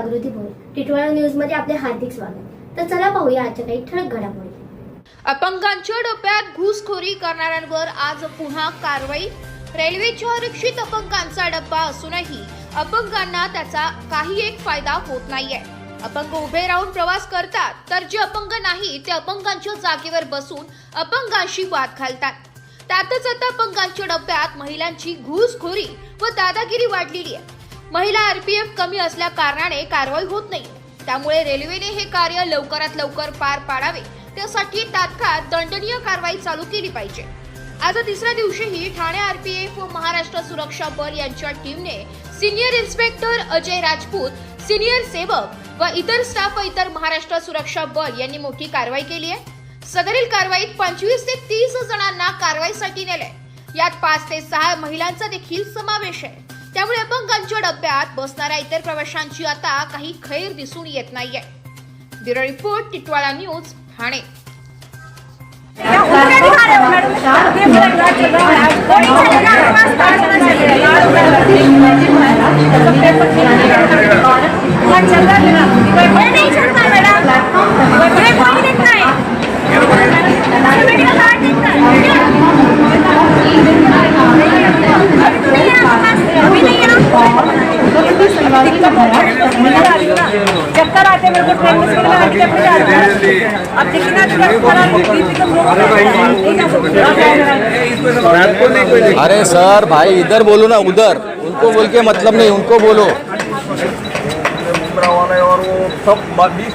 टिटवाळा न्यूजमध्ये आपले हार्दिक स्वागत. तर चला पाहूया आजच्या काही ठळक घडामोडी. अपंगांच्या डोक्यात घुसखोरी करणाऱ्यांवर आज पुन्हा कारवाई. रेल्वेच्या आरक्षित अपंगांचा डब्बा असूनही अपंगांना त्याचा काही एक फायदा होत नाहीये. अपंग उभे राहून प्रवास करतात तर जे अपंग नाही ते अपंगांच्या जागेवर बसून अपंगांशी वाद घालतात. त्यातच आता अपंगांच्या डब्यात महिलांची घुसखोरी व दादागिरी वाढलेली आहे. महिला आरपीएफ कमी असल्या कारणाने कारवाई होत नाही. त्यामुळे रेल्वेने हे कार्य लवकरात लवकर पार पाडावे. त्यासाठी तात्काळ दंडनीय कारवाई चालू केली पाहिजे. आज तिसऱ्या दिवशीही ठाणे आरपीएफ व महाराष्ट्र सुरक्षा बल यांच्या टीमने senior inspector Ajay Rajput senior सेवक व इतर स्टाफ व इतर महाराष्ट्र सुरक्षा बल यांनी मोठी कारवाई केली आहे. सदरील कारवाईत पंचवीस ते तीस जणांना कारवाईसाठी नेलंय. यात पाच ते सहा महिलांचा देखील समावेश आहे. त्यामुळे अपंगांच्या डब्यात बसणाऱ्या इतर प्रवाशांची आता काही खैर दिसून येत नाहीये. Bureau report Titwala news Thane. चक्कर आते मेरे को ट्रेन में से मैं आके अपने जा रहा हूं अब देखिए ना अगर अरे सर भाई इधर बोलो ना उधर. उनको बोल के मतलब नहीं उनको बोलो. और वो सब बीस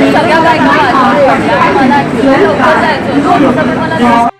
不要在左，不要在左，不要在左，不要在左。